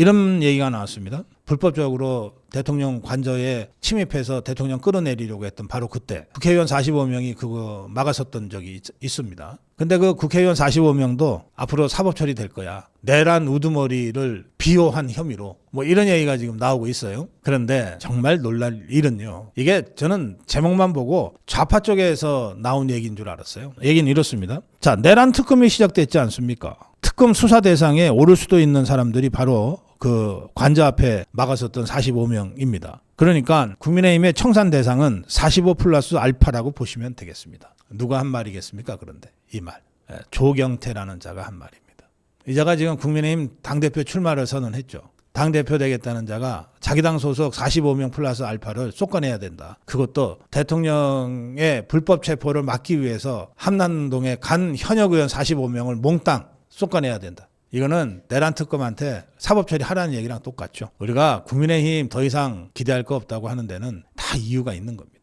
이런 얘기가 나왔습니다. 불법적으로 대통령 관저에 침입해서 대통령 끌어내리려고 했던 바로 그때 국회의원 45명이 그거 막았었던 적이 있, 있습니다. 근데 그 국회의원 45명도 앞으로 사법 처리될 거야. 내란 우두머리를 비호한 혐의로 뭐 이런 얘기가 지금 나오고 있어요. 그런데 정말 놀랄 일은요. 이게 저는 제목만 보고 좌파 쪽에서 나온 얘기인 줄 알았어요. 얘기는 이렇습니다. 자, 내란 특검이 시작됐지 않습니까? 특검 수사 대상에 오를 수도 있는 사람들이 바로 그 관저 앞에 막았었던 45명입니다. 그러니까 국민의힘의 청산 대상은 45 플러스 알파라고 보시면 되겠습니다. 누가 한 말이겠습니까? 그런데 이 말. 예, 조경태라는 자가 한 말입니다. 이 자가 지금 국민의힘 당대표 출마를 선언했죠. 당대표 되겠다는 자가 자기 당 소속 45명 플러스 알파를 쏟아내야 된다. 그것도 대통령의 불법 체포를 막기 위해서 함남동에 간 현역 의원 45명을 몽땅 쏟아내야 된다. 이거는 내란 특검한테 사법 처리하라는 얘기랑 똑같죠. 우리가 국민의힘 더 이상 기대할 거 없다고 하는 데는 다 이유가 있는 겁니다.